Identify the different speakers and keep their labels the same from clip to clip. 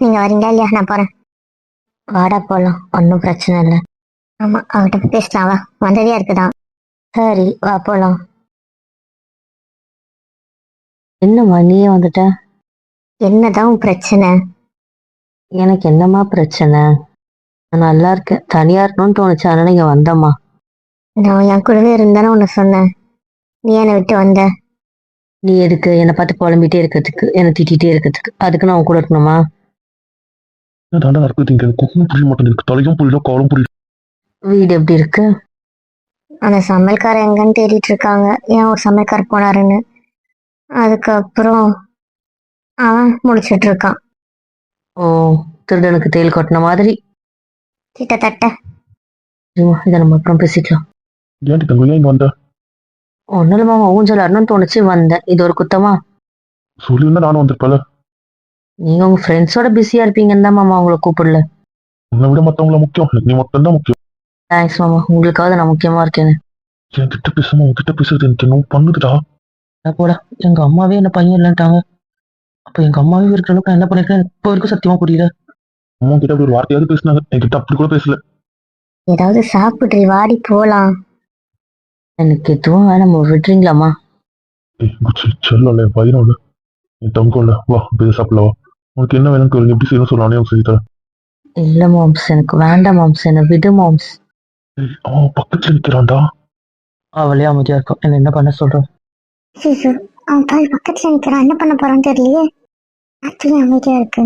Speaker 1: நீங்க வரீங்களா இல்லையா? நான் போறேன். வாடா போலாம். ஒன்றும் பிரச்சனை இல்லை. ஆமா அவகிட்ட போய் பேசலாம். வா. வந்ததே இருக்குதான் சரி வா போலாம்.
Speaker 2: என்னம்மா நீயே வந்துட்ட?
Speaker 1: என்னதான் உன் பிரச்சனை?
Speaker 2: எனக்கு என்னம்மா பிரச்சனை? நான் நல்லா இருக்கேன். தனியா இருக்கணும்னு தோணுச்சு. அதனால இங்க வந்தம்மா.
Speaker 1: நான் என் கூடவே இருந்தானே உன்னை சொன்னேன். நீ என்னை விட்டு வந்த?
Speaker 2: நீ எதுக்கு? என்னை பார்த்து புலம்பிட்டே இருக்கிறதுக்கு என்னை திட்டிகிட்டே இருக்கிறதுக்கு. அதுக்கு நான் உன் கூட இருக்கணுமா?
Speaker 3: தாண்டா நடக்குது இங்க எனக்கு ஒன்றும் புரிய மாட்டேங்குது தலையும் புரியல காலும் புரியல.
Speaker 2: வீடு எப்படி இருக்கு?
Speaker 1: அந்த சமையல்காரன் எங்கன்னு தேடிட்டு இருக்காங்க. ஏன் ஒரு சமையல்காரர் போனாருன்னு. அதுக்கப்புறம் அவன் முடிச்சிட்டு இருக்கான்.
Speaker 2: ஓ திருடனுக்கு தேல் கொட்டின மாதிரி.
Speaker 1: கிட்டத்தட்ட.
Speaker 2: சரிம்மா, இதை நம்ம அப்புறம் பேசிக்கலாம்.
Speaker 3: ஏன்டி தங்க ஏன் இங்க வந்த?
Speaker 2: ஒன்னும் இல்லை மாமா ஊஞ்சல் ஆடணும்னு தோணுச்சு வந்தேன். இது ஒரு குத்தமா?
Speaker 3: சொல்லியிருந்தா நானும் வந்திருப்பேல
Speaker 2: நீங்க உங்க ஃப்ரெண்ட்ஸோட பிஸியா இருப்பீங்கன்னு தான் மாமா உங்களை கூப்பிடல.
Speaker 3: உன்னை விட மத்தவங்கள முக்கியம். நீ மட்டும் தான் முக்கியம்.
Speaker 2: தேங்க்ஸ் மாமா. உங்களுக்காவது நான் முக்கியமா இருக்கேன்னு
Speaker 3: என் கிட்ட பேசாம உன்கிட்ட பேசுறது எனக்கு என்ன பண்ணுதுடா.
Speaker 2: போடா எங்க அம்மாவே என்ன பையன் இல்லைன்ட்டாங்க. அப்ப எங்க அம்மாவே இருக்கிற அளவுக்கு நான் என்ன பண்ணிருக்கேன்? இப்போ வரைக்கும் சத்தியமா புரியல.
Speaker 3: அம்மா கிட்ட அப்படி ஒரு வார்த்தையாவது பேசினாங்க. என்கிட்ட அப்படி கூட பேசல.
Speaker 1: ஏதாவது சாப்பிட்றி வாடி போலாம்.
Speaker 2: எனக்கு எதுவும் வேணாம்.
Speaker 3: இல்ல பையனும் இல்ல என் தங்கம் இல்ல வா பேச சாப்பிடல வா. உனக்கு என்ன வேணும் கேளுங்க. எப்படி செய்யணும் சொல்ல. நானே உனக்கு சொல்லி தரேன்.
Speaker 2: இல்ல மாம்ஸ் எனக்கு வேண்டாம் மாம்ஸ். என்ன விடு மாம்ஸ்.
Speaker 3: அவன் பக்கத்துல நிக்கிறான்டா.
Speaker 2: அவளே அமைதியா இருக்கும் என்ன என்ன பண்ண சொல்ற?
Speaker 1: ஐயோ, அவன் பால் பக்கத்துல நிக்கிறான். என்ன பண்ண போறான்னு தெரியலையே. ஆக்சுவலி அமைதியா இருக்கு.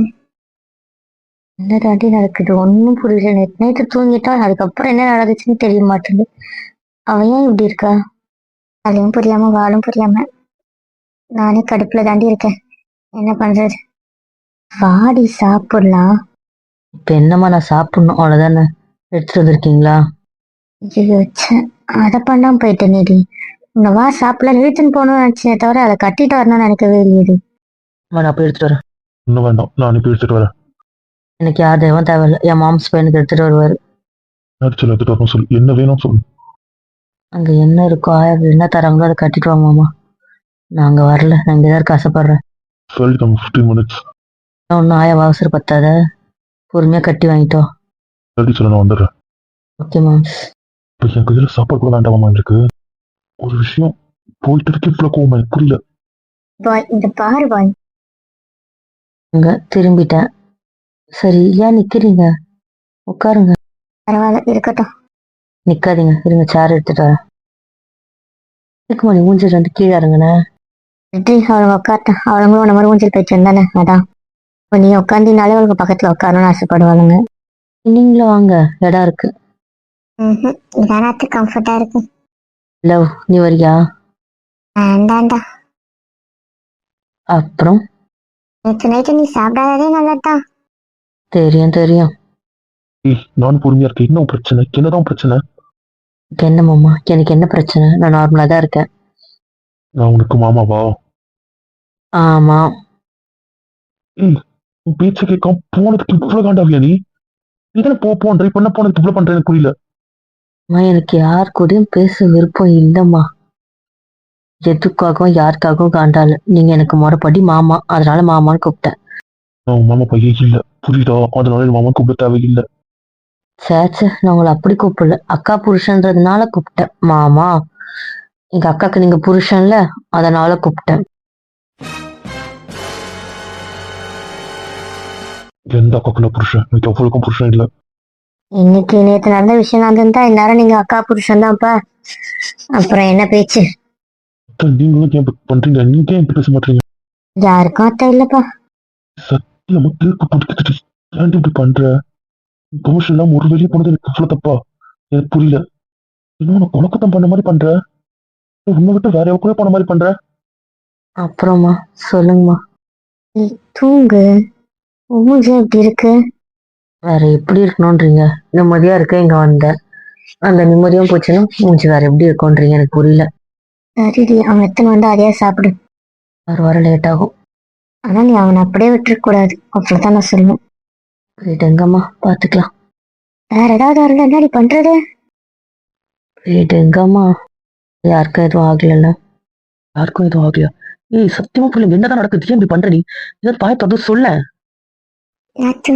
Speaker 1: என்ன தாண்டி நடக்குது? ஒன்றும் புரியல. நேற்று நைட்டு தூங்கிட்டான். அதுக்கப்புறம் என்ன நடந்துச்சுன்னு தெரிய மாட்டேங்குது. அவன் ஏன் இப்படி இருக்கா? அதையும் புரியாம வாழும் புரியாம நானே கடுப்புல தாண்டி இருக்கேன். என்ன பண்றது? வாடி சாப்பிடலாம்.
Speaker 2: இப்ப என்னம்மா நான் சாப்பிடணும்? அவ்வளவுதானே? எடுத்துட்டு வந்திருக்கீங்களா?
Speaker 1: ஐயோ அதை பண்ணாம போயிட்டேன் நீடி உன்னை வா சாப்பிடலாம். இழுத்துன்னு போகணும்னு நினைச்சேன் தவிர அதை கட்டிட்டு வரணும்னு நினைக்கவே இல்லையடி
Speaker 2: அம்மா, நான் போய் எடுத்துட்டு வரேன்.
Speaker 3: இன்னும் வேண்டாம். நான் அனுப்பி எடுத்துட்டு வரேன்.
Speaker 2: எனக்கு யார் தெய்வம் தேவையில்ல. என் மாம்ஸ் பையனுக்கு எடுத்துட்டு வருவாரு.
Speaker 3: அடிச்சு எடுத்துட்டு வரணும் சொல்லு. என்ன வேணும் சொல்லு.
Speaker 2: அங்க என்ன இருக்கோ ஆயிரம் என்ன தராங்களோ அதை கட்டிட்டு வாங்க மாமா. நான் அங்க வரல. நான் இங்கதான் இருக்க ஆசைப்படுறேன்.
Speaker 3: சொல்லிட்டாங்க ஃபிஃப்டீன் மினிட்ஸ்
Speaker 2: ஒன்னும் ஆயா அவசர பத்தாத. பொறுமையா கட்டி வாங்கிட்டோம்
Speaker 3: எழுதி சொல்ல நான் வந்துடுறேன்.
Speaker 2: ஓகே மாம்ஸ்
Speaker 3: இப்போ என் கையில சாப்பாடு கூட வேண்டாமா எனக்கு? ஒரு விஷயம் போயிட்டு இருக்கு இவ்வளவு கோவம் எனக்கு புரியல.
Speaker 1: பாய் இந்த பாரு பாய்
Speaker 2: அங்க திரும்பிட்டேன். சரி ஏன் நிக்கிறீங்க? உட்காருங்க.
Speaker 1: பரவாயில்ல இருக்கட்டும்.
Speaker 2: நிக்காதீங்க இருங்க சேர் எடுத்துட்டு வரேன். இதுக்கு மணி மூஞ்சிட்டு வந்து கீழே இறங்குனே
Speaker 1: நன்றி அவளுங்க உட்காரட்டும் அவளுங்களும் மாதிரி ஊஞ்சல் போயிட்டு இருந்தானே அதான். இப்போ நீ உட்காந்தினாலே அவளுக்கு பக்கத்துல உட்காரணும்னு ஆசைப்படுவாளுங்க
Speaker 2: நீங்களும் வாங்க இடம் இருக்கு.
Speaker 1: இதானாத்து கம்ஃபர்டா இருக்கு.
Speaker 2: லவ் நீ வரியா?
Speaker 1: வேண்டாண்டா
Speaker 2: அப்புறம்?
Speaker 1: நேற்று நைட்டு நீ சாப்பிடாததே நல்லதுதான்.
Speaker 2: தெரியும் தெரியும்.
Speaker 3: நானும் பொறுமையா இருக்கேன். என்ன பிரச்சனை? என்னதான் பிரச்சனை?
Speaker 2: என்ன மாமா? எனக்கு என்ன பிரச்சனை? நான் நார்மலா தான் இருக்கேன்.
Speaker 3: நான் உனக்கு மாமாவா?
Speaker 2: ஆமா.
Speaker 3: உன் பேச்ச கேட்காம போனதுக்கு இவ்வளவு காண்டாவியா நீ? நீ தானே போ போன்ற இப்ப என்ன போனதுக்கு இவ்வளவு பண்ற எனக்கு புரியல.
Speaker 2: எனக்கு யார் கூடயும் பேச விருப்பம் இல்லைம்மா. எதுக்காகவும் யாருக்காகவும் காண்டால. நீங்க எனக்கு முறைப்படி மாமா அதனால மாமான்னு கூப்பிட்டேன்.
Speaker 3: நான் மாமா பையன் இல்ல. புரியுதா? அதனால மாமா கூப்பிட தேவையில்லை.
Speaker 2: சேச்சே நான் உங்களை அப்படி கூப்பிடல. அக்கா புருஷன்றதுனால கூப்பிட்டேன். மாமா எங்க அக்காக்கு நீங்க புருஷன்ல அதனால கூப்பிட்டேன்.
Speaker 3: எந்த அக்காக்குள்ள புருஷன்? எனக்கு எவ்வளவுக்கும் புருஷன் இல்ல.
Speaker 1: இன்னைக்கு நேற்று நடந்த விஷயம் நடந்திருந்தா இந்நேரம் நீங்க அக்கா புருஷன் தான்ப்பா அப்புறம் என்ன பேச்சு?
Speaker 3: அத்தை, நீங்களும் ஏன் இப்படி பண்றீங்க? நீங்க ஏன் இப்படி பேச மாட்டீங்க?
Speaker 1: யாருக்கும் அத்தை இல்லப்பா.
Speaker 3: பிடிக்குது ஏன்டி இப்படி பண்ற? கமர்ஷியல் எல்லாம் ஒரு வெளியே போனது எனக்கு இவ்வளவு தப்பா? எனக்கு புரியல. இன்னும் உனக்கு உனக்குத்தான் பண்ண மாதிரி பண்ற? உன்னை விட்டு வேற கூட போன மாதிரி பண்ற?
Speaker 2: அப்புறமா சொல்லுங்கம்மா.
Speaker 1: தூங்கு. மூஞ்சி எப்படி இருக்கு?
Speaker 2: வேற எப்படி இருக்கணும்ன்றீங்க? நிம்மதியா இருக்க இங்க வந்தேன் அந்த நிம்மதியும் போச்சுன்னா மூஞ்சி வேற எப்படி இருக்கும்ன்றீங்க எனக்கு புரியல.
Speaker 1: சரிடி அவன் எத்தனை வந்து அதையே சாப்பிடு.
Speaker 2: ஒரு வாரம் லேட் ஆகும்.
Speaker 1: ஆனா நீ அவனை அப்படியே விட்டுருக்க கூடாது. அப்படிதான் நான் சொல்லுவேன்.
Speaker 2: போயிட்டு எங்கம்மா? பாத்துக்கலாம்.
Speaker 1: வேற ஏதாவது வரல என்னடி பண்றது.
Speaker 2: போயிட்டு எங்கம்மா? யாருக்கும் எதுவும் ஆகலைல்ல.
Speaker 4: யாருக்கும் எதுவும் ஆகலையா? ஏய் சத்தியமா புரியல என்னதான் நடக்குது? ஏன் இப்படி பண்ற நீ? ஏதாவது பாய தொடர்ந்து சொல்ல.
Speaker 5: நேற்று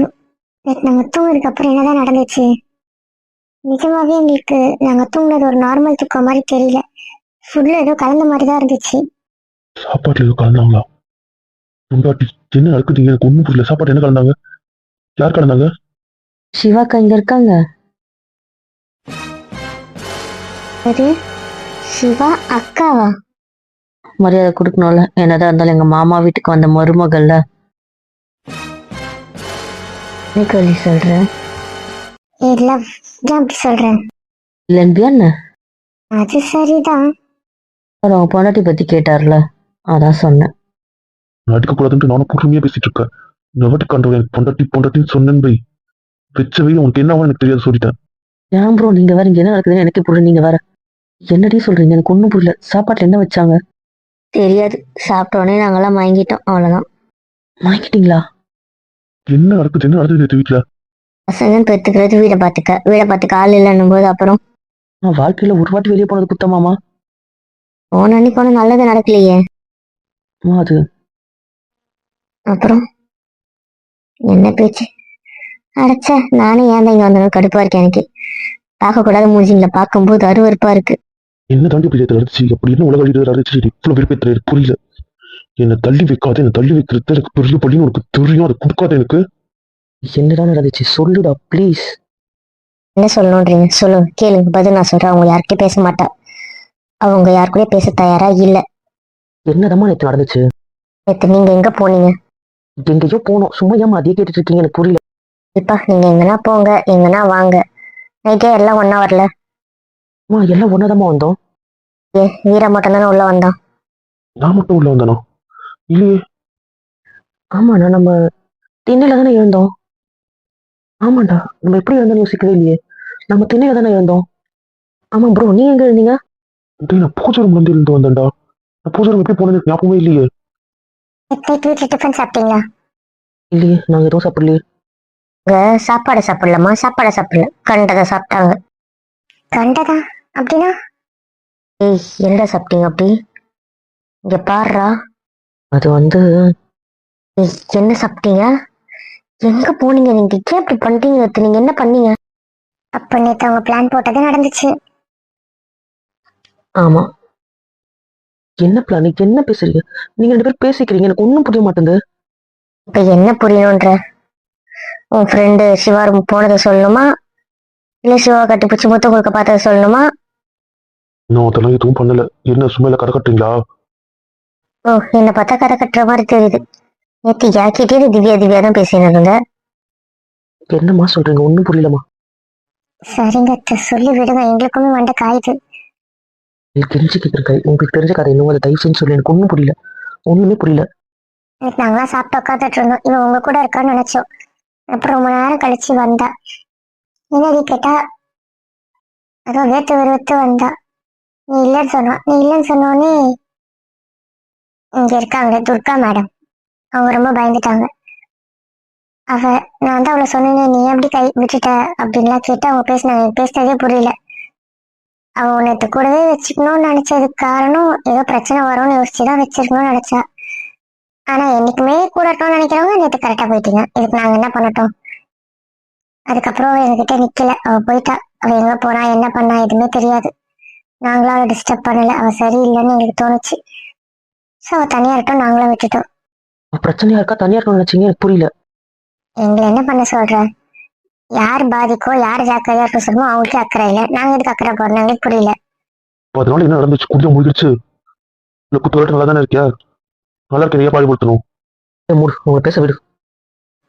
Speaker 5: நாங்கள் தூங்குறதுக்கு அப்புறம் என்னதான் நடந்துச்சு? நிஜமாவே எங்களுக்கு நாங்கள் தூங்குனது ஒரு நார்மல் தூக்கம் மாதிரி தெரியல. ஃபுட்டில் ஏதோ கலந்த மாதிரி தான் இருந்துச்சு.
Speaker 3: சாப்பாட்டுல ஏதோ கலந்தாங்களா? முண்டாட்டி என்ன நடக்குது எனக்கு ஒண்ணும் புரியல. சாப்பாடு என்ன கலந்தாங்க? யார் கலந்தாங்க?
Speaker 4: சிவாக்கா இங்க இருக்காங்க.
Speaker 5: அது சிவா அக்காவா?
Speaker 4: மரியாதை கொடுக்கணும்ல. என்னதான் இருந்தாலும் எங்க மாமா வீட்டுக்கு வந்த மருமகள்ல. நீ கேள்வி சொல்ற?
Speaker 5: இல்லை அப்படி சொல்கிறேன்
Speaker 4: இல்லன்பியா என்ன?
Speaker 5: அது சரிதான்.
Speaker 4: அவர் அவங்க பொண்டாட்டி பத்தி கேட்டார்ல அதான் சொன்னேன்.
Speaker 3: நான் அடிக்கக்கூடாதுன்ட்டு நானும் பொறுமையா பேசிட்டு இருக்கேன் நவட்டு கண்டவன் எனக்கு பொண்டாட்டி பொண்டாட்டின்னு சொன்னேன் பை வச்ச வை உனக்கு என்ன எனக்கு தெரியாது சொல்லிட்டேன்.
Speaker 4: ஏன் ப்ரோ நீங்க வேற இங்க என்ன நடக்குதுன்னு எனக்கு புரியல நீங்க வேற. என்னடி சொல்றீங்க எனக்கு ஒண்ணும் புரியல. சாப்பாட்டுல என்ன வச்சாங்க?
Speaker 5: தெரியாது. சாப்பிட்ட உடனே நாங்கெல்லாம் மயங்கிட்டோம் அவ்வளோதான்
Speaker 4: வாங்கிட்டீங்களா?
Speaker 3: என்ன நடக்குது? என்ன நடக்குது வீட்டுல
Speaker 5: பசங்க பெற்றுக்கிறது வீடை பார்த்துக்க வீடை பார்த்துக்க ஆள் இல்லைன்னும் போது அப்புறம்.
Speaker 4: நான் வாழ்க்கையில ஒரு வாட்டி வெளியே போனது குத்தமாமா
Speaker 5: போன அன்னைக்கு ஒன்றும் நல்லது நடக்கலையே.
Speaker 4: அது.
Speaker 5: அப்புறம்? என்ன பேச்சு? அடைச்ச நானும் ஏன் இங்க வந்தேன் கடுப்பா இருக்கு எனக்கு பார்க்கக்கூடாத மூஞ்சிங்களை பார்க்கும்போது அருவருப்பா இருக்கு.
Speaker 3: என்ன தாண்டி இப்படி நடந்துச்சு? அப்படி என்ன உலக நடந்துச்சு? இவ்வளவு விருப்பத்தில் புரியல. என்னை தள்ளி வைக்காத என்னை தள்ளி வைக்கிறது எனக்கு பெரிய பள்ளின்னு உனக்கு தெரியும். அதை கொடுக்காத எனக்கு.
Speaker 4: என்னதான் நடந்துச்சு? சொல்லுடா ப்ளீஸ்
Speaker 5: என்ன சொல்லணுன்றீங்க? சொல்லுங்க கேளுங்க. பதில் நான் சொல்றேன். அவங்க யார்கிட்டயும் பேச மாட்டா. அவங்க யார் கூடயும் பேச தயாரா இல்ல.
Speaker 4: என்னதாம்மா நேற்று நடந்துச்சு?
Speaker 5: நேத்து நீங்க எங்க போனீங்க?
Speaker 4: எங்கேயோ போனோம். சும்மா ஏமா அதே கேட்டுட்டு இருக்கீங்க? எனக்கு புரியல.
Speaker 5: இப்பா நீங்க எங்கன்னா போங்க எங்கன்னா வாங்க. நைட்டே எல்லாம் ஒண்ணா வரல.
Speaker 4: அம்மா எல்லாம் ஒன்னதாம்மா வந்தோம்.
Speaker 5: ஏ வீரா மட்டும் தானே உள்ள வந்தான்?
Speaker 3: நான் மட்டும் உள்ள வந்தானோ? இல்லையே
Speaker 4: ஆமாண்ணா நம்ம திண்ணையில தானே இருந்தோம் ஆமாண்டா நம்ம எப்படி இருந்தோம்னு யோசிக்கவே இல்லையே. நம்ம திண்ணையில தானே இருந்தோம் ஆமா ப்ரோ நீங்க எங்க இருந்தீங்க
Speaker 3: டேய் நான் பூஜை ரூம்ல இருந்து இருந்து வந்தேன்டா. நான் பூஜை ரூம் எப்படி எனக்கு ஞாபகமே இல்லையே.
Speaker 5: நைட் வீட்டுல டிஃபன் சாப்பிட்டீங்களா?
Speaker 4: இல்லையே நாங்க எதுவும் சாப்பிடலையே.
Speaker 5: சாப்பாடு சாப்பிடலாமா? சாப்பாடு சாப்பிடல. கண்டதை சாப்பிட்டாங்க. கண்டதா? அப்படின்னா? ஏய் என்னடா சாப்பிட்டீங்க அப்படி? இங்க பாருடா.
Speaker 4: அது வந்து
Speaker 5: என்ன சாப்பிட்டீங்க? எங்க போனீங்க நீங்க? ஏன் இப்படி பண்றீங்க? நேத்து? நீங்க என்ன பண்ணீங்க? அப்ப நேத்து அவங்க பிளான் போட்டது நடந்துச்சு.
Speaker 4: ஆமா. என்ன பிளான் நீங்க என்ன பேசுறீங்க? நீங்க ரெண்டு பேரும் பேசிக்கிறீங்க. எனக்கு ஒண்ணும் புரிய மாட்டேங்குது.
Speaker 5: இப்ப என்ன புரியணும்ன்ற உன் ஃப்ரெண்டு சிவா போனதை சொல்லணுமா? இல்ல சிவா கட்டிப்பிடிச்சு முத்த கொடுக்க பார்த்ததை சொல்லணுமா?
Speaker 3: நான் அதெல்லாம் எதுவும் பண்ணல. என்ன சும்மையில கரை கட்டுறீங்களா
Speaker 5: ஓ என்ன பார்த்தா கதை கட்டுற மாதிரி தெரியுது. நேத்து யாக்கிட்டே திவ்யா திவ்யா தான் பேசினு இருந்தேன்
Speaker 4: என்னம்மா சொல்றீங்க? ஒண்ணும் புரியலம்மா.
Speaker 5: சரிங்க அத்தை, சொல்லி விடுங்க. எங்களுக்குமே மண்டை காயுது.
Speaker 4: எனக்கு தெரிஞ்சு கேட்கிறேன் உங்களுக்கு தெரிஞ்ச கதை இன்னும் அதை தயவு செஞ்சு சொல்லு. எனக்கு ஒண்ணும் புரியல. ஒண்ணுமே புரியல.
Speaker 5: நேத்து நாங்களாம் சாப்பிட்டு உட்காந்துட்டு இருந்தோம். இவன் உங்க கூட இருக்கான்னு நினைச்சோம். அப்புறம் ரொம்ப நேரம் கழிச்சு வந்தா. என்னடி கேட்டா? அதோ வேத்து வெறுத்து வந்தா. நீ இல்லைன்னு சொன்னா நீ இல்லைன்னு சொன்னோடனே இங்க இருக்காங்க துர்கா மேடம் அவங்க ரொம்ப பயந்துட்டாங்க. அவ நான் வந்து அவளை சொன்னேனே நீ எப்படி கை விட்டுட்ட? அப்படின்லாம் கேட்டு அவங்க பேசினாங்க எனக்கு பேசினதே புரியல. அவ உன்னை கூடவே வச்சுக்கணும்னு நினைச்சதுக்கு காரணம் ஏதோ பிரச்சனை வரும்னு யோசிச்சுதான் வச்சிருக்கணும்னு நினைச்சா. ஆனா என்னைக்குமே கூட இருக்கணும்னு நினைக்கிறவங்க நேற்று கரெக்டா போயிட்டீங்க. இதுக்கு நாங்க என்ன பண்ணட்டும்? அதுக்கப்புறம் எங்ககிட்ட நிக்கல. அவ போயிட்டா. அவ எங்க போனா என்ன பண்ணா எதுவுமே தெரியாது. நாங்களும் அவளை டிஸ்டர்ப் பண்ணல. அவ சரியில்லைன்னு எங்களுக்கு தோணுச்சு. ஸோ அவ தனியா இருக்கட்டும் நாங்களும் விட்டுட்டோம்.
Speaker 4: பிரச்சனையா இருக்கா? தனியா இருக்கணும்னு நினைச்சீங்க? எனக்கு புரியல.
Speaker 5: எங்களை என்ன பண்ண சொல்ற? யார் பாதிக்கோ யார் ஜாக்கிரதையா இருக்க சொல்லுமோ அவங்களுக்கே அக்கறை இல்லை. நாங்க எதுக்கு அக்கறை போறோம் எங்களுக்கு புரியல.
Speaker 3: அப்ப அதனால என்ன நடந்துச்சு? குடியா முடிஞ்சிருச்சு இல்ல குத்து விளையாட்டு நல்லா தானே இருக்கியா? நல்லா இருக்க நீயே பாடுபடுத்தணும்.
Speaker 4: மூடு உங்களை பேச விடு.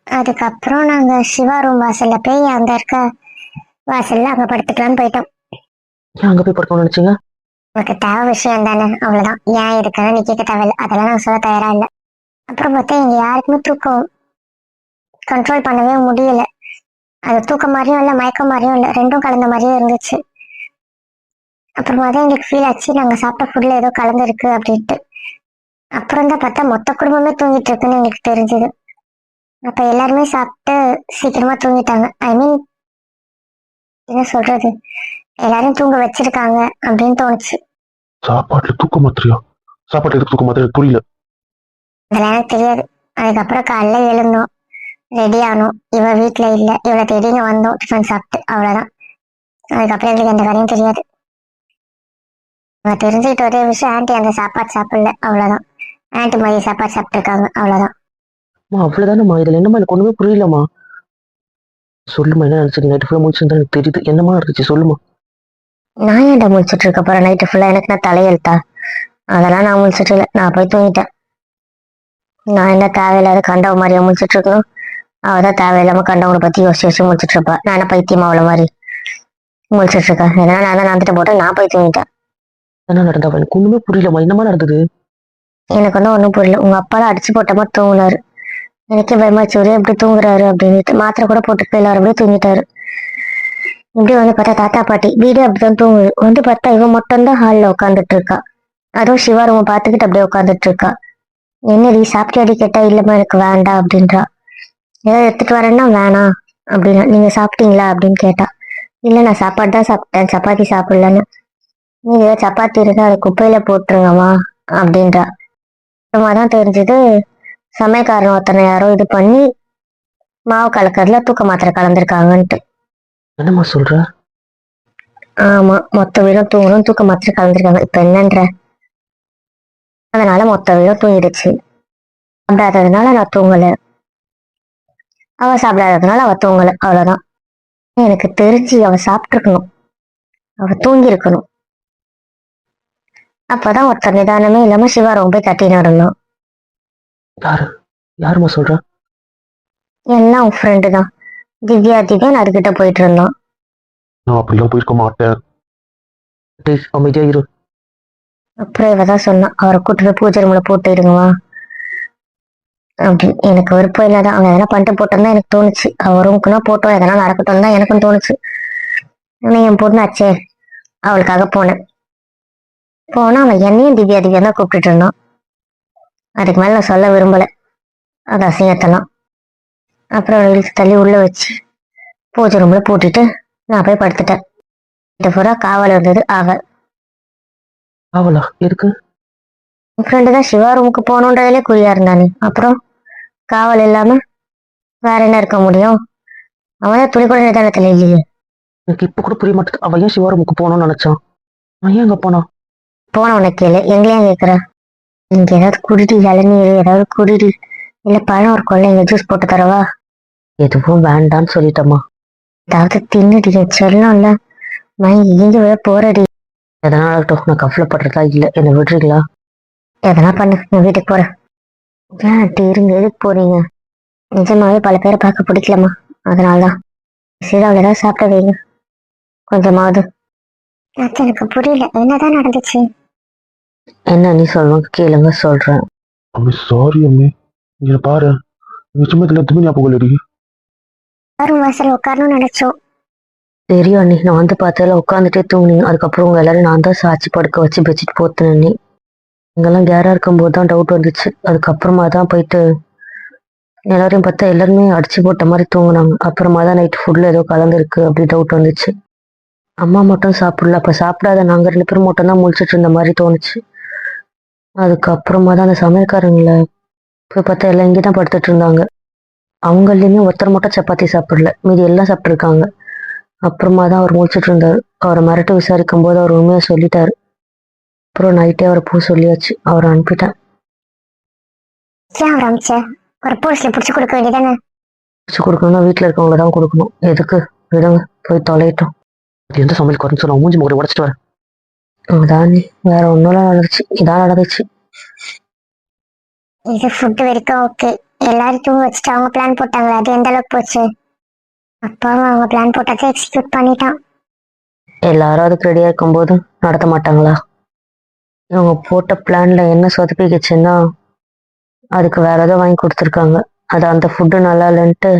Speaker 5: அதுக்கப்புறம் நாங்க சிவா ரூம் வாசல்ல போய் அங்க இருக்க வாசல்ல அங்க படுத்துக்கலாம்னு போயிட்டோம்.
Speaker 4: ஏன் அங்க போய் படுக்கணும்னு நினைச்சீங்க?
Speaker 5: உனக்கு தேவை விஷயம் தானே? அவ்வளவுதான். ஏன் இருக்குன்னு நீ கேட்க தேவையில்லை. அதெல்லாம் நான் சொல்ல தயாரா இல்லை. அப்புறம் பார்த்தா இங்க யாருக்குமே தூக்கம் கண்ட்ரோல் பண்ணவே முடியல. அது தூக்கம் மாதிரியும் இல்லை மயக்கம் மாதிரியும் இல்லை. ரெண்டும் கலந்த மாதிரியும் இருந்துச்சு. அப்புறமா தான் எங்களுக்கு ஃபீல் ஆச்சு. நாங்க சாப்பிட்ட ஃபுட்ல ஏதோ கலந்துருக்கு அப்படின்ட்டு. அப்புறம் தான் பார்த்தா மொத்த குடும்பமே தூங்கிட்டு இருக்குன்னு எங்களுக்கு தெரிஞ்சது. அப்ப எல்லாருமே சாப்பிட்டு சீக்கிரமா தூங்கிட்டாங்க. ஐ மீன் என்ன சொல்றது? எல்லாரும் தூங்க வச்சிருக்காங்க அப்படின்னு தோணுச்சு.
Speaker 3: சாப்பாட்டுல தூக்க மாத்திரையா? சாப்பாட்டுல எதுக்கு தூக்க மாத்திரை எனக்கு புரியல.
Speaker 5: அதெல்லாம் எனக்கு தெரியாது. அதுக்கப்புறம் காலைல எழுந்தோம்.
Speaker 1: ரெடி ஆகணும் இவ வீட்ல இல்ல. இவளை தேடி இங்க வந்தோம். டிஃபன் சாப்பிட்டு அவ்வளவுதான். அதுக்கப்புறம் எங்களுக்கு எந்த காரியம் தெரியாது. நான் தெரிஞ்சுக்கிட்ட ஒரே விஷயம் ஆன்ட்டி அந்த சாப்பாடு சாப்பிடல. அவ்வளவுதான். ஆன்ட்டி மதிய சாப்பாடு சாப்பிட்டுருக்காங்க. அவ்வளவுதான்.
Speaker 2: அவ்வளவுதானம்மா. இதுல என்னம்மா? எனக்கு ஒண்ணுமே புரியலம்மா. சொல்லுமா என்ன நினைச்சது நைட்டு ஃபுல்லா முடிச்சிருந்தா எனக்கு தெரியுது. என்னம்மா இருந்துச்சு சொல்லுமா
Speaker 1: நான் ஏன்டா முழிச்சிட்டு இருக்க போறேன் நைட்டு ஃபுல்லா எனக்கு நான் தலையெழுத்தா? அதெல்லாம் நான் முழிச்சிட்டு இல்லை நான் போய் தூங்கிட்டேன். நான் என்ன தேவையில்லாத கண்டவ மாதிரியா முழிச்சிட்டு இருக்கணும் அவ தான் தேவையில்லாம கண்டவங்களை பத்தி யோசிச்சு யோசிச்சு முழிச்சிட்டு இருப்பா நான் என்ன பைத்தியமா அவள மாதிரி முழிச்சிட்டு இருக்கேன் இதனால நான் தான் நடந்துட்டு போட்டு நான் போய் தூங்கிட்டேன்.
Speaker 2: என்ன நடந்தா எனக்கு ஒண்ணுமே புரியலம்மா என்னம்மா நடந்தது?
Speaker 1: எனக்கு வந்து ஒன்றும் புரியல. உங்க அப்பா தான் அடிச்சு போட்ட மாதிரி தூங்கினாரு. எனக்கே பயமாச்சு ஒரே எப்படி தூங்குறாரு அப்படின்ட்டு மாத்திரை கூட போட்டுட்டு எல்லாரும் அப்படியே தூங்கிட்டாரு. இப்படி வந்து பார்த்தா தாத்தா பாட்டி வீடு அப்படிதான் தூங்குது வந்து பார்த்தா இவன் மட்டும்தான் ஹாலில் உட்காந்துட்டு இருக்கா அதுவும் சிவா ரூமை பார்த்துக்கிட்டு அப்படியே உட்காந்துட்டு இருக்கா என்னடி சாப்பிட்டாடி கேட்டா இல்லம்மா எனக்கு வேண்டாம் அப்படின்றா. ஏதாவது எடுத்துட்டு வரேன்னா வேணாம் அப்படின்னா நீங்க சாப்பிட்டீங்களா அப்படின்னு கேட்டா. இல்லை நான் சாப்பாடு தான் சாப்பிட்டேன் சப்பாத்தி சாப்பிடலன்னு. நீங்க ஏதாவது சப்பாத்தி இருந்தா அதை குப்பையில போட்டுருங்கம்மா அப்படின்றா. அப்புறமா தான் தெரிஞ்சது சமயக்காரன் ஒருத்தனை யாரோ இது பண்ணி மாவு கலக்கறதுல தூக்க மாத்திரை கலந்துருக்காங்கன்ட்டு.
Speaker 2: என்னம்மா சொல்ற?
Speaker 1: ஆமா மொத்த வீடும் தூங்கணும் தூக்க மாத்திரை கலந்துருக்காங்க. இப்ப என்னன்ற? அதனால மொத்த வீடும் தூங்கிடுச்சு. சாப்பிடாததுனால நான் தூங்கல. அவ சாப்பிடாததுனால அவ தூங்கல அவ்வளவுதான். எனக்கு தெரிஞ்சு அவ சாப்பிட்டுருக்கணும். அவ தூங்கி இருக்கணும் அப்பதான் ஒருத்தர் நிதானமே இல்லாம சிவாரம் போய் தட்டி நடணும்
Speaker 2: யாரு? யாரும்மா சொல்ற?
Speaker 1: எல்லாம் உன் ஃப்ரெண்டு தான். திவ்யா திவ்யான்னு அதுகிட்ட போயிட்டு இருந்தோம்
Speaker 3: நான் அப்படிலாம் போயிருக்க மாட்டேன்.
Speaker 2: டேய் அமைதியா இரு.
Speaker 1: அப்புறம் இவ தான் சொன்னான் அவரை கூட்டு போய் பூஜை ரூம்ல போட்டு இருங்கவா அப்படின்னு. எனக்கு விருப்பம் இல்லாதான் அவன் எதனா பண்ணிட்டு போட்டோம் தான் எனக்கு தோணுச்சு. அவ ரூமுக்குனா போட்டோம் எதனா நடக்கட்டும் தான் எனக்கும் தோணுச்சு. ஆனா என் பொண்ணாச்சே அவளுக்காக போனேன். போனா அவன் என்னையும் திவ்யா திவ்யா தான் கூப்பிட்டுட்டு இருந்தான். அதுக்கு மேல நான் சொல்ல விரும்பல. அது அசிங்கத்தெல்லாம் அப்புறம் அவளை இழுத்து தள்ளி உள்ள வச்சு பூஜை ரூம்ல பூட்டிட்டு நான் போய் படுத்துட்டேன். இது பூரா காவல் இருந்தது அவ
Speaker 2: ஆவலா எதுக்கு?
Speaker 1: என் ஃப்ரெண்டு தான் சிவா ரூமுக்கு போகணுன்றதுலே குறியா இருந்தானே அப்புறம் காவல் இல்லாம வேற என்ன இருக்க முடியும்? அவன் தான் துணி கூட நிதானத்துல இல்லையே.
Speaker 2: எனக்கு இப்ப கூட புரிய மாட்டேங்குது. அவன் ஏன் சிவாரமுக்கு போகணும்னு நினைச்சான்? அவன் ஏன் அங்க போனான்?
Speaker 1: போனவனை கேளு. எங்களையும் கேக்குற. இங்க ஏதாவது குடிடி இளநீர் ஏதாவது குடிடி இல்ல பழம் இருக்கும்ல இங்க ஜூஸ் போட்டு தரவா?
Speaker 2: எதுவும் வேண்டான்னு சொல்லிட்டம்மா.
Speaker 1: ஏதாவது தின்னுடி இல்ல மயங்கி இங்க விட போறடி.
Speaker 2: எதனால இருக்கட்டும் நான் கவலைப்படுறதா இல்ல? என்னை விடுறீங்களா?
Speaker 1: எதனா பண்ணு நான் வீட்டுக்கு போறேன். ஏன் அப்படி இருங்க எதுக்கு போறீங்க? நிஜமாவே பல பேரை பார்க்க பிடிக்கலம்மா. அதனாலதான். சரி அவளை ஏதாவது சாப்பிட வைங்க. கொஞ்சமாவது. எனக்கு புரியல. என்னதான் நடந்துச்சு?
Speaker 2: என்ன நீ சொல்லுங்க கேளுங்க சொல்றேன்.
Speaker 3: அம்மி சாரி அம்மி. இங்க பாரு. நிச்சயமா இதுல எதுவுமே ஞாபகம் இல்லடி
Speaker 1: யாரும் வாசல் உட்காரணும்னு நினைச்சோம்.
Speaker 2: தெரியும் அண்ணி. நான் வந்து பார்த்ததுல உட்காந்துட்டே தூங்குனீங்க அதுக்கப்புறம் உங்க எல்லாரும் நான் தான் சாட்சி படுக்க வச்சு பெட்ஷீட் போத்துனேன் இங்கெல்லாம் கேரா இருக்கும்போது தான் டவுட் வந்துச்சு. அதுக்கப்புறமா தான் போயிட்டு எல்லாரையும் பார்த்தா எல்லாருமே அடிச்சு போட்ட மாதிரி தூங்குனாங்க. அப்புறமா தான் நைட் ஃபுட்ல ஏதோ கலந்துருக்கு அப்படி டவுட் வந்துச்சு. அம்மா மட்டும் சாப்பிடல. அப்ப சாப்பிடாத நாங்க ரெண்டு பேரும் மட்டும் தான் முழிச்சிட்டு இருந்த மாதிரி தோணுச்சு. அதுக்கப்புறமா தான் அந்த சமையல்காரங்களை போய் பார்த்தா எல்லாம் இங்கே தான் படுத்துட்டு இருந்தாங்க. அவங்களையுமே ஒருத்தர் மட்டும் சப்பாத்தி சாப்பிடல. மீதி எல்லாம் சாப்பிட்ருக்காங்க அப்புறமா தான் அவர் முழிச்சிட்டு இருந்தாரு. அவரை மிரட்டு விசாரிக்கும் போது அவர் உண்மையை சொல்லிட்டாரு. அப்புறம் நைட்டே அவரை பூ சொல்லியாச்சு. அவரை அனுப்பிட்டேன்.
Speaker 1: அவர் அமைச்ச ஒரு போலீஸ்ல புடிச்சு கொடுக்க வேண்டியதானே?
Speaker 2: வச்சு கொடுக்கணும்னா வீட்டில் இருக்கவங்கள தான் கொடுக்கணும். எதுக்கு? விடுங்க. போய் தொலையிட்டோம்.
Speaker 3: எந்த சமையல் குறைஞ்சு சொல்ல மூஞ்சி முகரை உடச்சிட்டு வரேன்
Speaker 2: அதான் வேற ஒன்றும் நடந்துச்சு. இதான் நடந்துச்சு.
Speaker 1: இது ஃபுட் வரைக்கும் ஓகே எல்லாரும் தூங்க வச்சுட்டு அவங்க பிளான் போட்டாங்களே அது எந்த அளவுக்கு போச்சு? அப்பாவும் அவங்க பிளான் போட்டதை எக்ஸிக்யூட் பண்ணிட்டான்.
Speaker 2: எல்லாரும் அதுக்கு ரெடியாக இருக்கும்போது நடத்த மாட்டாங்களா? இவங்க போட்ட பிளான்ல என்ன சொதப்பிக்கிச்சுன்னா அதுக்கு வேற ஏதோ வாங்கி கொடுத்துருக்காங்க. அது அந்த ஃபுட்டு நல்லா இல்லைன்ட்டு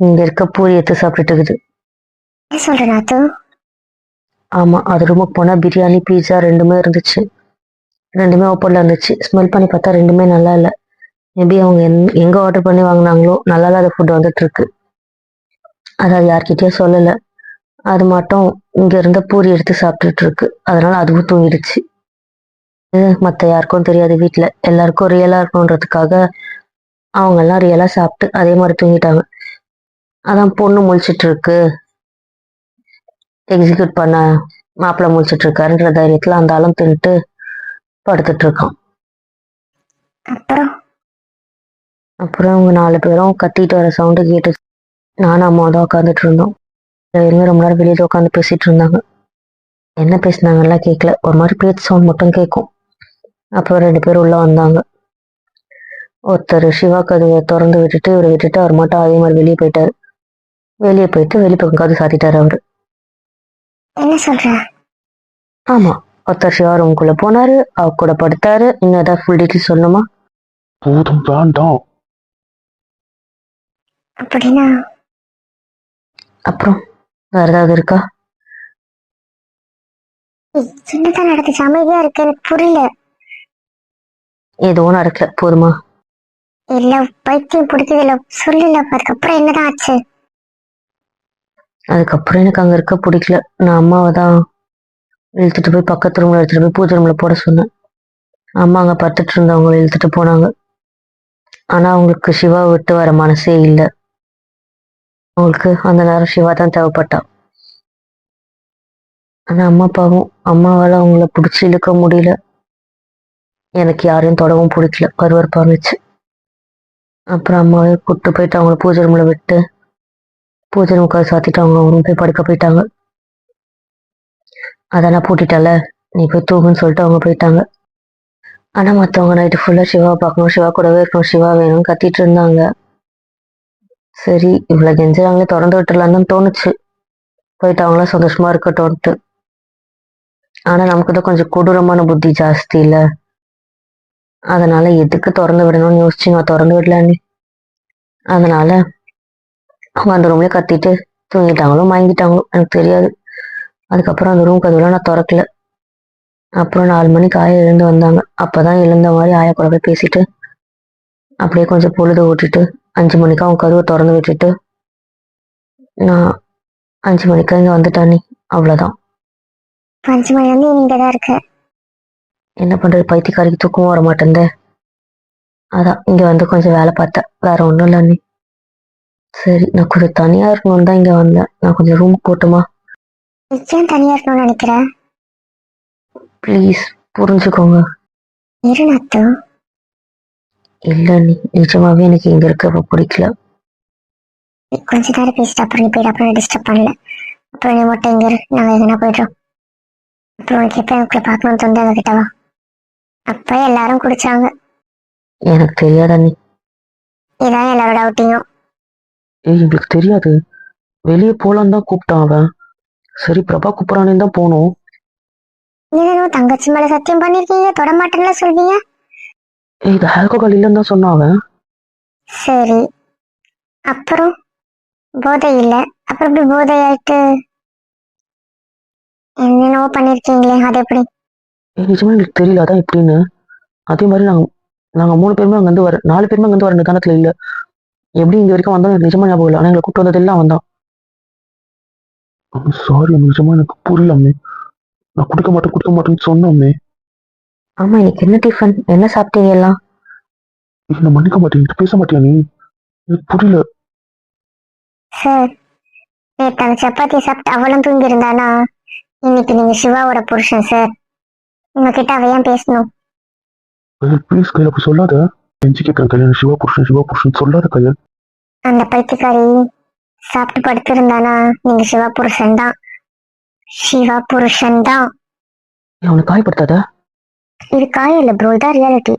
Speaker 2: இங்க இருக்க பூரி எடுத்து சாப்பிட்டுட்டு இருக்குது.
Speaker 1: என்ன சொல்ற நாத்து?
Speaker 2: ஆமா அது ரூமுக்கு போனா பிரியாணி பீஸா ரெண்டுமே இருந்துச்சு. ரெண்டுமே ஓப்பன்ல இருந்துச்சு. ஸ்மெல் பண்ணி பார்த்தா ரெண்டுமே நல்லா இல்லை. மேபி அவங்க எந்- எங்க ஆர்டர் பண்ணி வாங்கினாங்களோ நல்லா இல்லாத ஃபுட் வந்துட்டு இருக்கு அது அது யார்கிட்டயும் சொல்லல. அது மட்டும் இங்க இருந்த பூரி எடுத்து சாப்பிட்டுட்டு இருக்கு அதனால அதுவும் தூங்கிடுச்சு. மற்ற யாருக்கும் தெரியாது வீட்டில் எல்லாருக்கும் ரியலா இருக்கணுன்றதுக்காக அவங்க எல்லாம் ரியலா சாப்பிட்டு அதே மாதிரி தூங்கிட்டாங்க. அதான் பொண்ணு முழிச்சிட்டு இருக்கு எக்ஸிக்யூட் பண்ண மாப்பிள்ளை முழிச்சிட்டு இருக்காருன்ற தைரியத்துல அந்த ஆளும் தின்ட்டு படுத்துட்டு இருக்கான்
Speaker 5: அப்புறம்?
Speaker 2: அப்புறம் அவங்க நாலு பேரும் கத்திட்டு வர சவுண்டு கேட்டு நானும் அம்மா தான் உட்காந்துட்டு இருந்தோம். இவங்க ரொம்ப நேரம் வெளியில உட்காந்து பேசிட்டு இருந்தாங்க. என்ன பேசினாங்கலாம் கேட்கல ஒரு மாதிரி பேச்சு சவுண்ட் மட்டும் கேட்கும் அப்புறம் ரெண்டு பேரும் உள்ள வந்தாங்க. ஒருத்தர் சிவா கதவை திறந்து விட்டுட்டு இவரை விட்டுட்டு அவர் மட்டும் அதே மாதிரி வெளியே போயிட்டாரு. வெளியே போயிட்டு வெளி பக்கம் கதவு சாத்திட்டாரு அவரு.
Speaker 5: என்ன சொல்ற?
Speaker 2: ஆமா ஒருத்தர் சிவா ரூமுக்குள்ள போனாரு. அவர் கூட படுத்தாரு. இன்னும் ஏதாவது ஃபுல் டீட்டெயில் சொல்லணுமா?
Speaker 3: போதும் வேண்டாம்.
Speaker 5: அப்படின்னா?
Speaker 2: அப்புறம் வேற ஏதாவது இருக்கா?
Speaker 5: என்னதான் நடந்துச்சு அமைதியா இருக்கு எனக்கு புரியல.
Speaker 2: எதுவும் நடக்கல போதுமா?
Speaker 5: இல்ல பைத்தியம் பிடிக்குதுல சொல்லல அதுக்கப்புறம் என்னதான் ஆச்சு?
Speaker 2: அதுக்கப்புறம் எனக்கு அங்க இருக்க பிடிக்கல. நான் அம்மாவை தான் இழுத்துட்டு போய் பக்கத்து ரூம்ல எடுத்துட்டு போய் பூஜை ரூம்ல போட சொன்னேன். அம்மா அங்க படுத்துட்டு இருந்தவங்க இழுத்துட்டு போனாங்க. ஆனா அவங்களுக்கு சிவா விட்டு வர மனசே இல்லை. அவங்களுக்கு அந்த நேரம் சிவா தான் தேவைப்பட்டா. ஆனா அம்மா அப்பாவும் அம்மாவால அவங்கள பிடிச்சி இழுக்க முடியல. எனக்கு யாரையும் தொடவும் பிடிக்கல பருவறுப்பா இருந்துச்சு. அப்புறம் அம்மாவே கூட்டு போயிட்டு அவங்கள பூஜை ரூம்ல விட்டு பூஜை முக்கால் சாத்திட்டு அவங்க அவங்க போய் படுக்க போயிட்டாங்க. அதான் நான் நீ போய் தூங்குன்னு சொல்லிட்டு அவங்க போயிட்டாங்க. ஆனா மத்தவங்க நைட்டு ஃபுல்லா சிவா பார்க்கணும் சிவா கூடவே இருக்கணும் சிவா வேணும்னு கத்திட்டு இருந்தாங்க. சரி இவ்வளவு கெஞ்சுறாங்களே திறந்து விட்டுலான்னு தோணுச்சு. போயிட்டு அவங்களாம் சந்தோஷமா இருக்கட்டும்ட்டு ஆனா நமக்கு தான் கொஞ்சம் கொடூரமான புத்தி ஜாஸ்தி இல்ல. அதனால எதுக்கு திறந்து விடணும்னு யோசிச்சு நான் திறந்து விடலான்னு. அதனால அவங்க அந்த ரூம்லயே கத்திட்டு தூங்கிட்டாங்களோ மயங்கிட்டாங்களோ எனக்கு தெரியாது. அதுக்கப்புறம் அந்த ரூம் கதவுலாம் நான் திறக்கல. அப்புறம் நாலு மணிக்கு ஆயா எழுந்து வந்தாங்க. அப்பதான் எழுந்த மாதிரி ஆயா கூட போய் பேசிட்டு அப்படியே கொஞ்சம் பொழுது ஓட்டிட்டு அஞ்சு மணிக்கு அவங்க கதவை திறந்து விட்டுட்டு நான் அஞ்சு மணிக்கு இங்க வந்துட்டானே அவ்வளவுதான்.
Speaker 5: அஞ்சு மணி வந்து நீங்க தான் இருக்க.
Speaker 2: என்ன பண்றது? பைத்தியக்காரிக்கு தூக்கம் வர மாட்டேங்குதே அதான் இங்க வந்து கொஞ்சம் வேலை பார்த்தேன். வேற ஒண்ணும் இல்லை நீ. சரி நான் கொஞ்சம் தனியா இருக்கணும்னு தான் இங்க வந்தேன். நான் கொஞ்சம் ரூம் போட்டுமா?
Speaker 5: நிச்சயம் தனியா இருக்கணும்னு நினைக்கிறேன்.
Speaker 2: ப்ளீஸ் புரிஞ்சுக்கோங்க.
Speaker 5: இரு
Speaker 2: இல்ல நீ நிஜமாவே எனக்கு இங்க இருக்க பிடிக்கல.
Speaker 5: கொஞ்ச நேரம் பேசிட்டு அப்புறம் நீ அப்புறம் டிஸ்டர்ப் பண்ணல. அப்புறம் நீ மட்டும் இங்க நாங்க எதுனா போயிடுறோம். அப்புறம் உனக்கு எப்ப எனக்குள்ள பார்க்கணும்னு தோணுது எங்க கிட்ட வா. அப்ப எல்லாரும் குடிச்சாங்க.
Speaker 2: எனக்கு தெரியாதா நீ?
Speaker 5: இதான் எல்லாரோட அவுட்டிங்கும்
Speaker 3: ஏய் எங்களுக்கு தெரியாது. வெளியே போலான்னு தான் கூப்பிட்டான் அவன். சரி பிரபா கூப்பிடறானே தான் போனோம்.
Speaker 5: நீங்களும் தங்கச்சி மேல சத்தியம் பண்ணிருக்கீங்க தொட மாட்டேன்ல சொல்வீங்க
Speaker 3: இது ஆல்கோகால் இல்லைன்னு தான் அவன்.
Speaker 5: சரி. அப்புறம்? போதை இல்ல. அப்புறம் இப்படி போதை ஆயிட்டு? என்னென்னவோ பண்ணிருக்கீங்களே அது எப்படி?
Speaker 3: நிஜமா எங்களுக்கு தெரியல அதான் எப்படின்னு. அதே மாதிரி நாங்க நாங்க மூணு பேருமே அங்க வந்து வர நாலு பேருமே அங்க வந்து வர நிதானத்துல இல்ல. எப்படி இங்க வரைக்கும் வந்தோம் எனக்கு நிஜமா ஞாபகம் இல்லை. ஆனா எங்களை கூட்டு வந்ததெல்லாம் வந்தான் சாரி நிஜமா எனக்கு புரியல அம்மே. நான் குடிக்க மாட்டேன் குடிக்க மாட்டேன்னு சொன்னோமே
Speaker 2: ஆமா இன்னைக்கு என்ன டிஃபன் என்ன சாப்பிட்டீங்க எல்லாம்?
Speaker 3: என்ன மன்னிக்க மாட்டேன் பேச மாட்டியா நீ? எனக்கு புரியல.
Speaker 5: சார் நேற்று அந்த சப்பாத்தியை சாப்பிட்டு அவளும் தூங்கி இருந்தானா இன்னைக்கு நீங்க சிவாவோட புருஷன் சார் உங்ககிட்ட அவ ஏன் பேசணும்?
Speaker 3: கயல் ப்ளீஸ் கையில் அப்படி சொல்லாத. நெஞ்சு கேட்கிறேன் கல்யாணம் சிவா புருஷன் சிவா புருஷன் சொல்லாத கையல்.
Speaker 5: அந்த பைத்தியக்காரி சாப்பிட்டு படுத்திருந்தானா? நீங்க சிவா புருஷன் தான். சிவா புருஷன் தான்.
Speaker 3: அவனை காயப்படுத்தாத.
Speaker 5: இது காயம் இல்ல ப்ரோ இதான் ரியாலிட்டி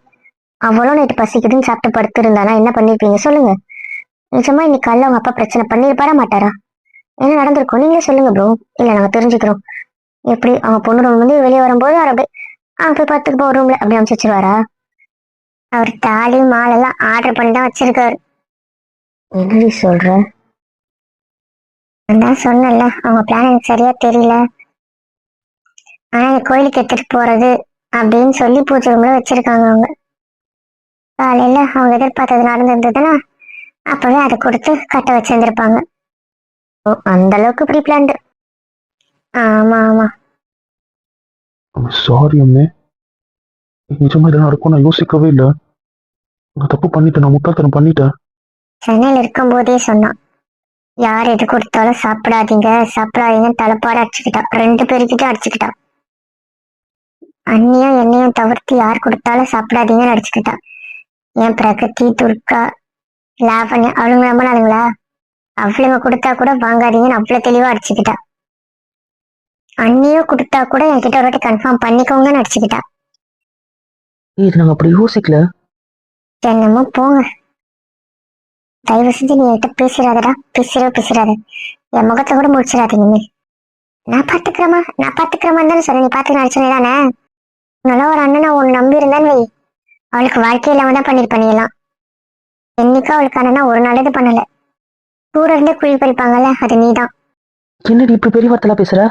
Speaker 5: அவ்வளோ நேற்று பசிக்குதுன்னு சாப்பிட்டு படுத்திருந்தானா? என்ன பண்ணிருப்பீங்க? சொல்லுங்க. நிஜமா இன்னைக்கு காலைல அவங்க அப்பா பிரச்சனை பண்ணிருப்பாரா மாட்டாரா? என்ன நடந்திருக்கும்? நீங்களே சொல்லுங்க ப்ரோ இல்ல நாங்க தெரிஞ்சுக்கிறோம். எப்படி அவங்க பொண்ணு ரூம் வந்து வெளியே வரும்போது அவர் அப்படியே போய் பார்த்துக்கு போ ரூம்ல அப்படி அமைச்சு வச்சிருவாரா? அவர் தாலி மாலை எல்லாம் ஆர்டர் பண்ணி தான் வச்சிருக்காரு.
Speaker 2: என்னடி சொல்ற?
Speaker 5: நான் சொன்னல சொன்னேன்ல அவங்க பிளான் எனக்கு சரியா தெரியல. ஆனா கோயிலுக்கு எடுத்துட்டு போறது அப்படின்னு சொல்லி பூஜை ரூம்ல வச்சிருக்காங்க அவங்க. காலையில அவங்க எதிர்பார்த்தது நடந்திருந்ததுன்னா அப்பவே அதை கொடுத்து கட்ட வச்சிருந்திருப்பாங்க. ஓ அந்த அளவுக்கு ப்ரீ பிளான்டு ஆமா ஆமா.
Speaker 3: சாரி அம்மே. நிஜமா இதெல்லாம் நடக்கும் நான் யோசிக்கவே இல்லை. நான் தப்பு பண்ணிட்டேன் நான் முட்டாள்தனம் பண்ணிட்டேன்.
Speaker 5: சென்னையில் இருக்கும்போதே சொன்னான். யார் எது கொடுத்தாலும் சாப்பிடாதீங்க சாப்பிடாதீங்கன்னு தலைப்பாடு அடிச்சுக்கிட்டா. ரெண்டு பேருக்கிட்டும் அடிச்சுக்கிட்டா. அண்ணியும் என்னையும் தவிர்த்து யார் கொடுத்தாலும் சாப்பிடாதீங்கன்னு அடிச்சுக்கிட்டா என் பிரகதி துர்கா லாவண்யா அவளுங்க நம்பினாளுங்களா அவளுங்க கொடுத்தா கூட வாங்காதீங்கன்னு அவ்வளவு தெளிவா அடிச்சுக்கிட்டா. அண்ணியும் கொடுத்தா கூட என்கிட்ட ஒரு வாட்டி கன்ஃபார்ம் பண்ணிக்கோங்கன்னு அடிச்சுக்கிட்டா
Speaker 2: இது நாங்க அப்படி யோசிக்கல.
Speaker 5: என்னமோ போங்க. தயவு செஞ்சு நீ என்கிட்ட பேசிடாதடா. பேசிடவே பேசிடாத. என் முகத்தை கூட முடிச்சிடாதீங்க நான் பாத்துக்கிறேமா நான் பாத்துக்கிறேமா தானே சொன்னேன். நீ பாத்துக்க நினைச்சனே தானே? நல்லா ஒரு அண்ணனை உன் நம்பி இருந்தான்னு வை. அவளுக்கு வாழ்க்கை இல்லாம தான் பண்ணிருப்ப நீ எல்லாம். என்னைக்கும் அவளுக்கு அண்ணனா ஒரு நல்லது பண்ணல. கூட இருந்தே குழி பறிப்பாங்கல்ல அது நீதான்.
Speaker 2: என்னடி இப்படி பெரிய வார்த்தைலாம் பேசுற?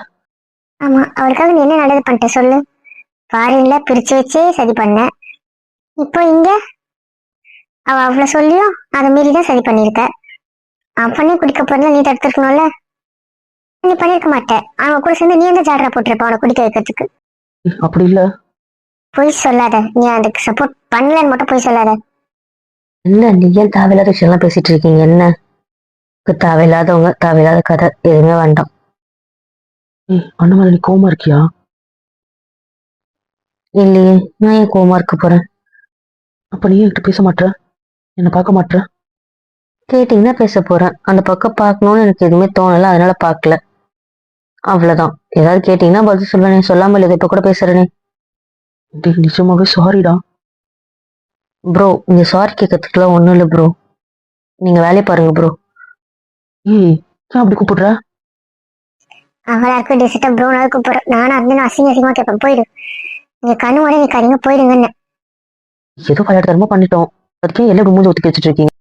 Speaker 5: ஆமா அவளுக்காக நீ என்ன நல்லது பண்ணிட்ட சொல்லு. ஃபாரின்ல பிரிச்சு வச்சே சரி பண்ண. இப்போ இங்க? அவ அவ்வளவு சொல்லியும் அதை மீறி தான் சரி பண்ணிருக்க அப்பனே குடிக்க போறதுல நீ தடுத்துருக்கணும்ல. நீ பண்ணிருக்க மாட்ட. அவன் கூட சேர்ந்து நீ எந்த ஜாடரா போட்டிருப்ப அவனை குடிக்க வைக்கிறதுக்கு?
Speaker 2: அப்படி இல்ல.
Speaker 5: பொய் சொல்லாத. நீ அதுக்கு சப்போர்ட் பண்ணலன்னு மட்டும் பொய் சொல்லாத.
Speaker 2: என்ன நீ ஏன் தேவையில்லாத விஷயம்லாம் பேசிட்டு இருக்கீங்க? என்ன? தேவையில்லாதவங்க தேவையில்லாத கதை எதுவுமே வேண்டாம். ஏய் அண்ணா நீ கோமா இருக்கியா? இல்லையே நான் ஏன் கோமா இருக்க போறேன்? அப்ப நீ என்கிட்ட பேச மாட்ற என்ன பார்க்க மாட்ற கேட்டீங்கன்னா பேச போறேன். அந்த பக்கம் பார்க்கணும்னு எனக்கு எதுவுமே தோணல அதனால பார்க்கல. அவ்வளவுதான். ஏதாவது கேட்டீங்கன்னா பதில் சொல்லுவேன் சொல்லாம இல்லை இப்ப கூட பேசுறேனே. டேய் நிஜமாவே சாரிடா ப்ரோ இங்க சாரி கேட்கறதுக்குலாம் ஒண்ணும் இல்லை ப்ரோ நீங்க வேலையை பாருங்க ப்ரோ ஏய் ஏன் அப்படி கூப்பிடுற?
Speaker 5: அவளா இருக்க டிசிட்ட ப்ரோனாவது கூப்பிடுறேன் நானும் அப்படின்னு அசிங்க அசிங்கமா கேட்பேன் போயிடு நீங்க கண்ணு உடனே நீ கடிங்க போயிடுங்கன்னு
Speaker 2: ஏதோ விளையாட்டுத்தனமா பண்ணிட்டோம். அதுக்கே எல்லாம் மூஞ்சி ஒத்துக்கி வச்சுட்டு இருக்கீங்க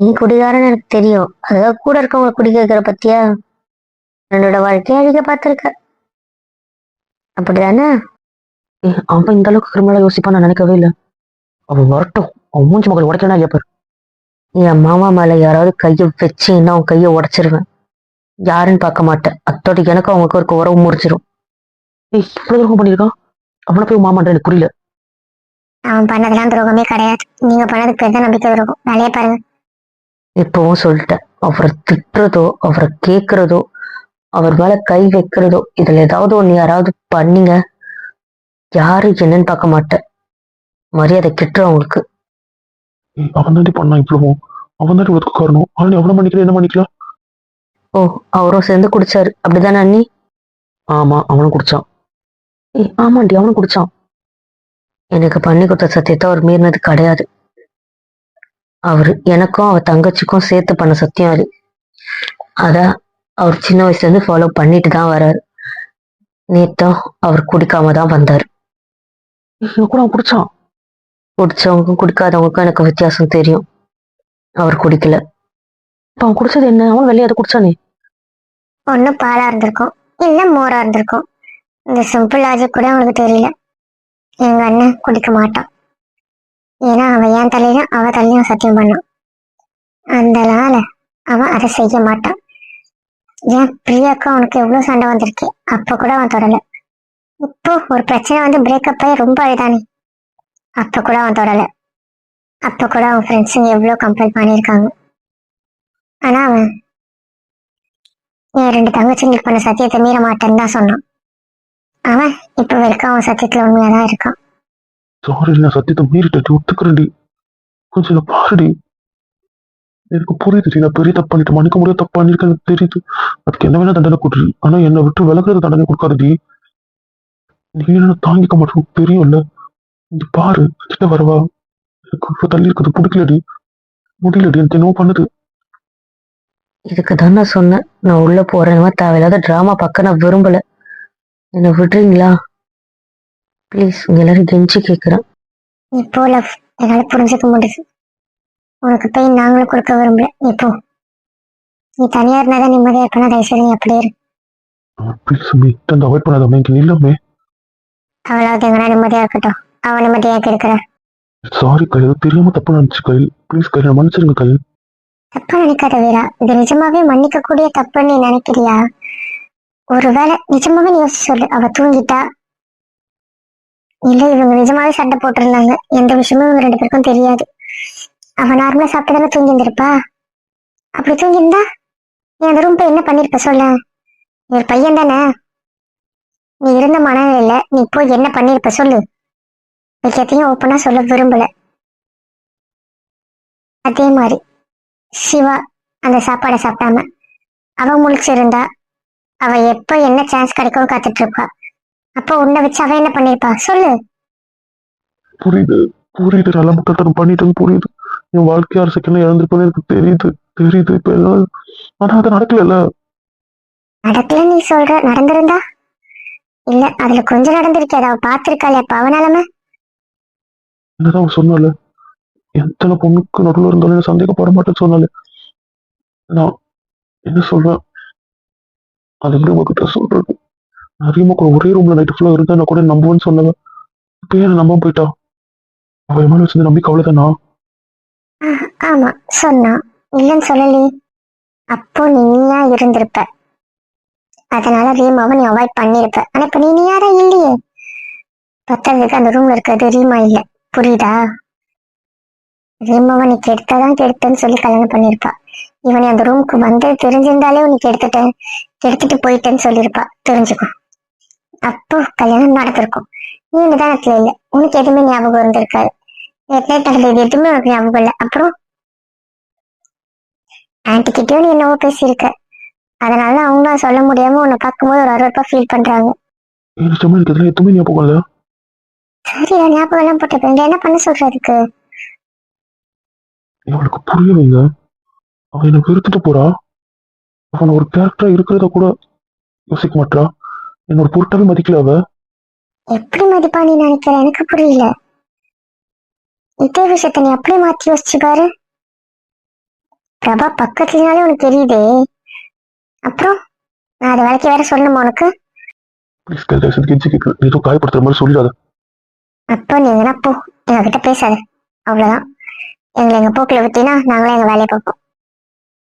Speaker 2: நீ குடிகாரன்னு எனக்கு தெரியும். அதாவது கூட இருக்கவங்க குடி கேட்கிற பத்தியா? என்னோட வாழ்க்கையை அழிக்க பார்த்துருக்க. அப்படிதானே? அவன் இந்த அளவுக்கு கிரிமினலா யோசிப்பான்னு நான் நினைக்கவே இல்லை. அவன் வரட்டும். அவன் மூஞ்சி மகள் உடைக்கணும் இல்லையா பாரு என் மாமா மேல யாராவது கையை வச்சீங்கன்னா அவன் கையை உடைச்சிருவேன். யாருன்னு பார்க்க மாட்டேன். அத்தோட எனக்கு அவங்களுக்கு ஒரு உறவு முறிச்சிரும் ஏய் இவ்வளவு துரோகம் பண்ணியிருக்கான் அவனை போய் மாமான்ற எனக்கு புரியல.
Speaker 5: அவன் பண்ணதெல்லாம் துரோகமே கிடையாது. நீங்க பண்ணது பேர் தான் நம்பிக்கை துரோகம். வேலையை பாருங்க.
Speaker 2: இப்பவும் சொல்லிட்டேன். அவரை திட்டுறதோ அவரை கேட்கறதோ அவர் மேல கை வைக்கிறதோ இதுல ஏதாவது ஒண்ணு யாராவது பண்ணீங்க. யாரு என்னன்னு பார்க்க மாட்டேன் மரியாதை கிட்டுற அவங்களுக்கு.
Speaker 3: அவன் தாண்டி பண்ணான் இவ்வளவும் அவன் தாண்டி இவ்வளவுக்கு காரணம்? ஆனா அவனை மன்னிக்கல என்ன மன்னிக்கலாம்
Speaker 2: ஓ அவரும் சேர்ந்து குடிச்சாரு. அப்படிதானே அண்ணி? ஆமா அவனும் குடிச்சான். ஏய் ஆமாண்டி அவனும் குடிச்சான். எனக்கு பண்ணி கொடுத்த சத்தியத்தை அவர் மீறினது கிடையாது. அவரு எனக்கும் அவ தங்கச்சிக்கும் சேர்த்து பண்ண சத்தியம் அது. அத அவர் சின்ன வயசுல இருந்து ஃபாலோ பண்ணிட்டு தான் வராரு. நேத்தும் அவர் குடிக்காம தான் வந்தாரு.
Speaker 3: கூட அவன் குடிச்சான்
Speaker 2: குடிச்சவங்களுக்கும் குடிக்காதவங்களுக்கும் எனக்கு வித்தியாசம் தெரியும் அவர் குடிக்கல
Speaker 3: இப்ப அவன் குடிச்சது என்ன அவன் வெளியே குடிச்சானே
Speaker 5: ஒண்ணு பாலா இருந்திருக்கும் இல்ல மோரா இருந்திருக்கும் இந்த சிம்பிள் லாஜிக் கூட அவனுக்கு தெரியல எங்க அண்ணன் குடிக்க மாட்டான் ஏன்னா அவன் என் தலையிலும் அவ தலையிலும் சத்தியம் பண்ணான் அதனால அவன் அதை செய்ய மாட்டான் ஏன் பிரியாக்கா அவனுக்கு எவ்வளவு சண்டை வந்திருக்கு அப்ப கூட அவன் தொடல இப்போ ஒரு பிரச்சனை வந்து பிரேக்கப் ஆகி ரொம்ப அழுதானே? அப்ப கூட அவன் தொடல. அப்ப கூட அவன் ஃப்ரெண்ட்ஸுங்க எவ்வளோ கம்பல் பண்ணியிருக்காங்க. ஆனா அவன் என் ரெண்டு தங்கச்சிங்களுக்கு பண்ண சத்தியத்தை மீற மாட்டேன்னு தான் சொன்னான். அவன் இப்போ வரைக்கும் அவன் சத்தியத்துல உண்மையா தான் இருக்கான்.
Speaker 3: சாரி நான் சத்தியத்தை மீறிட்டேன். ஒத்துக்கிறேன்டி. கொஞ்சம் இதை பாருடி. எனக்கு புரியுது நான் பெரிய தப்பு பண்ணிட்டு மன்னிக்க முடியாத தப்பு பண்ணிருக்கேன் தெரியுது. அதுக்கு என்ன வேணா தண்டனை கொடுரு ஆனா என்னை விட்டு விலகுறது தண்டனை கொடுக்காதடி. நீ என்ன தாங்கிக்க மாட்டோம் தெரியும்ல? இது பாரு கிட்ட வரவா? எனக்கு இப்ப தள்ளி இருக்குது. பிடிக்கலடி. முடியலடி. எனக்கு என்னவோ பண்ணுது.
Speaker 2: இதுக்கு தான் நான் சொன்னேன். நான் உள்ள போறேன். தேவையில்லாத டிராமா பார்க்க நான் விரும்பல. என்னை விடுறீங்களா? ப்ளீஸ் உங்க எல்லாரும் கெஞ்சி கேட்குறேன்
Speaker 5: நீ போ லவ் என்னால புரிஞ்சுக்க முடியுது. உனக்கு பெயின் நாங்களும் கொடுக்க விரும்பல. நீ போ. நீ தனியா இருந்தாதான் நிம்மதியா இருக்கணும் தயவு செய்து நீ அப்படியே இரு.
Speaker 3: ப்ளீஸ் மீ அந்த அவாய்ட் பண்ணாதமே இங்க நில்லாமே
Speaker 5: அவளாவது எங்கன்னா நிம்மதியா இருக்கட்டும். அவன் நிம்மதியா இருக்கிற
Speaker 3: சாரி கையில் தெரியாம தப்பு நினைச்சு கையில் ப்ளீஸ் கையில் மன்னிச்சிருங்க கையில்
Speaker 5: தப்பா நினைக்காத வீரா. இது நிஜமாவே மன்னிக்க கூடிய தப்புன்னு நீ நினைக்கிறியா? ஒருவேளை நிஜமாவே நீ யோசிச்சு சொல்லு. அவ தூங்கிட்டா? இல்ல இவங்க நிஜமாவே சண்டை போட்டிருந்தாங்க. எந்த விஷயமும் இவங்க ரெண்டு பேருக்கும் தெரியாது. அவ நார்மலா சாப்பிட்டு தானே தூங்கி இருந்திருப்பா அப்படி தூங்கி இருந்தா? நீ அந்த ரூம் போய் என்ன பண்ணிருப்ப சொல்ல. ஒரு பையன் தானே? நீ இருந்த மனநிலையில நீ போய் என்ன பண்ணிருப்ப சொல்லு? விஷயத்தையும் ஓப்பனா சொல்ல விரும்பல. அதே மாதிரி சிவா அந்த சாப்பாடை சாப்பிடாம அவ முழிச்சிருந்தா அவ எப்ப என்ன சான்ஸ் கிடைக்கும் காத்துட்டு இருப்பா அப்போ உன்னை வச்சு அவ என்ன பண்ணிருப்பா சொல்லு.
Speaker 3: புரியுது புரியுது நல்ல முட்டாள்தனம் பண்ணிட்டேன்னு புரியுது. என் வாழ்க்கையார் செகண்ட்ல இழந்திருப்பது எனக்கு தெரியுது தெரியுது இப்ப எல்லாம் ஆனா அது நடக்கல
Speaker 5: நடக்கல நீ சொல்ற நடந்திருந்தா? இல்ல அதுல கொஞ்சம் நடந்திருக்கே. அவ பாத்திருக்காளே அப்ப அவ நிலைமை
Speaker 3: என்னதான் அவ சொன்னால எத்தனை பொண்ணுக்கு நடுவில் இருந்தாலும் என்ன சந்தேகப்பட மாட்டேன்னு சொன்னாலே நான் என்ன சொல்றேன்? அது எப்படி உங்ககிட்ட சொல்றது? அதிகமா கூட ஒரே ரூம்ல நைட்டு ஃபுல்லா இருந்தா நான் கூட நம்புவேன்னு சொன்னவன் இப்ப ஏன் நம்ப போயிட்டா? அவ மேல வச்சிருந்த நம்பிக்கை அவ்வளவுதானா?
Speaker 5: ஆமா சொன்னா. இல்லன்னு சொல்லலையே அப்போ நீயா இருந்திருப்ப. அதனால ரீமாவை நீ அவாய்ட் பண்ணிருப்ப. ஆனா இப்ப நீ நீயாரா இல்லையே. பத்தாவதுக்கு அந்த ரூம்ல இருக்கிறது ரீமா இல்ல. புரியுதா? ரீமாவை நீ கெடுத்தாதான் கெடுத்தேன்னு சொல்லி கல்யாணம் பண்ணிருப்பா. இவனை அந்த ரூமுக்கு வந்து தெரிஞ்சிருந்தாலே உனக்கு எடுத்துட்டேன் கெடுத்துட்டு போயிட்டேன்னு சொல்லியிருப்பா தெரிஞ்சுக்கோ. அப்போ கல்யாணம் நடந்திருக்கும். நீ நிதானத்துல இல்ல. உனக்கு எதுவுமே ஞாபகம் இருந்திருக்காது நேற்று நைட் நடந்தது எதுவுமே உனக்கு ஞாபகம் இல்லை. அப்புறம்? ஆன்டி கிட்டயும் நீ என்னவோ பேசியிருக்க. அதனால அவங்க சொல்ல முடியாம உன்னை பார்க்கும்போது ஒரு அறுபப்பா ஃபீல் பண்றாங்க.
Speaker 3: எனக்கு இதெல்லாம் எதுவுமே ஞாபகம் இல்ல
Speaker 5: சரி ஞாபகம் எல்லாம் போட்டு என்ன பண்ண சொல்றதுக்கு?
Speaker 3: அவளுக்கு புரிய வைங்க அவன் என்ன வெறுத்துட்டு போறா. அவன் ஒரு கேரக்டரா இருக்கிறத கூட யோசிக்க மாட்டா என்னோட பொருட்டாவே மதிக்கல அவ.
Speaker 5: எப்படி மதிப்பா நீ நினைக்கிற? எனக்கு புரியல. இதே விஷயத்த நீ அப்படியே மாத்தி யோசிச்சு பாரு. பிரபா பக்கத்துலனாலே உனக்கு தெரியுதே. அப்புறம்? நான் அதை விளக்கி வேற சொல்லணுமா உனக்கு?
Speaker 3: ப்ளீஸ் தயவு கெஞ்சி கேட்கு. ஏதோ காயப்படுத்துற மாதிரி சொல்லிடாத.
Speaker 5: அப்போ நீ எங்கன்னா போ. எங்ககிட்ட பேசாத. அவ்வளவுதான். எங்களை எங்க போக்குல விட்டீங்கன்னா நாங்களே எங்க வேலையை பார்ப்போம்.